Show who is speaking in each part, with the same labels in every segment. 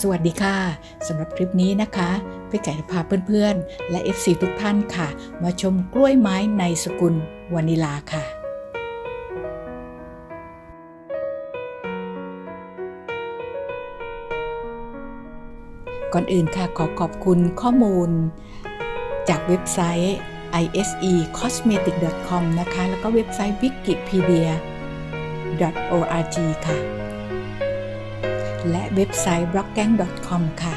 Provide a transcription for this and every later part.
Speaker 1: สวัสดีค่ะสำหรับคลิปนี้นะคะพี่ไก่จะพาเพื่อนๆ และ FC ทุกท่านค่ะ มาชมกล้วยไม้ในสกุลวานิลาค่ะก่อนอื่นค่ะขอขอบคุณข้อมูล จากเว็บไซต์ isecosmetic.com นะคะ แล้วก็เว็บไซต์ wikipedia.org ค่ะ และเว็บไซต์ bloggang.com ค่ะ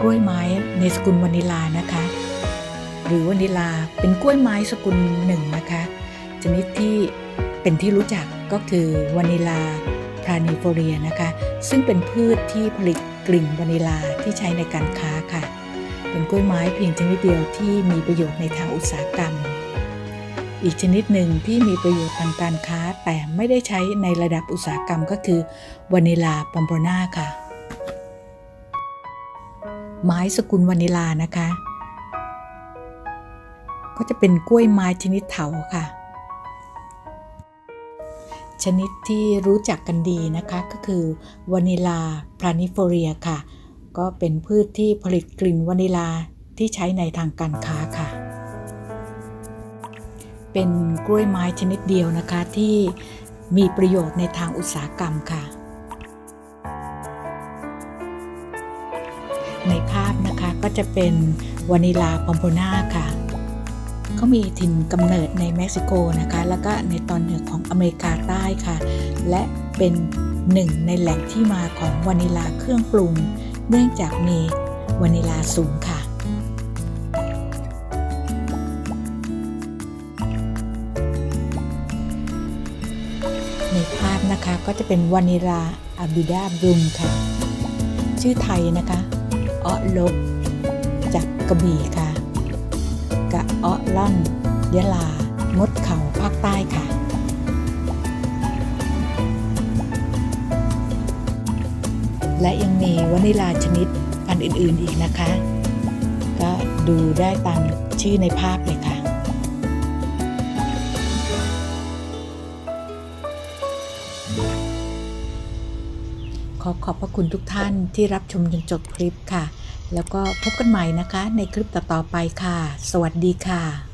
Speaker 1: กล้วยไม้ในสกุลวานิลานะคะ หรือวานิลาเป็นกล้วยไม้สกุลหนึ่งนะคะ ชนิดที่เป็นที่รู้จักก็คือวานิลาพรานิโฟเรียนะคะ ซึ่งเป็นพืชที่ผลิตกลิ่นวานิลาที่ใช้ในการค้าค่ะ เป็นกล้วยไม้เพียงชนิดเดียวที่มีประโยชน์ในทางอุตสาหกรรม อีกชนิดหนึ่งที่มีประโยชน์ทางการค้าแต่ไม่ได้ใช้ในระดับอุตสาหกรรมก็คือวานิลาปอมโปนาค่ะ ไม้สกุลวานิลานะคะ ก็จะเป็นกล้วยไม้ชนิดเถาค่ะ ชนิดที่รู้จักกันดีนะคะก็คือวานิลาพลานิโฟเรียค่ะ ก็เป็นพืชที่ผลิตกลิ่นวานิลาที่ใช้ในทางการค้าค่ะ เป็นกล้วยไม้ชนิดเดียวนะคะที่มีประโยชน์ในทางอุตสาหกรรมค่ะ ในภาพนะคะก็จะเป็นวานิลาปอมโพนาค่ะเขามีถิ่นกำเนิดในเม็กซิโกนะคะ แล้วก็ในตอนเหนือของอเมริกาใต้ค่ะ และเป็นหนึ่งในแหล่งที่มาของวานิลาเครื่องปรุง เนื่องจากมีวานิลาสูงค่ะ ในภาพนะคะก็จะเป็นวานิลาอาบิดาบรุมค่ะ ชื่อไทยนะคะเอ้อลบจากกระบี่ค่ะกะเอ้อล่อนยะลางดเขาภาคใต้ค่ะ และยังมีวานิลาชนิดพันอื่นๆอีกนะคะ ก็ดูได้ตามชื่อในภาพเลย ขอขอบพระคุณทุกท่านที่รับชมจนจบคลิปค่ะ แล้วก็พบกันใหม่นะคะในคลิปต่อๆไปค่ะ สวัสดีค่ะ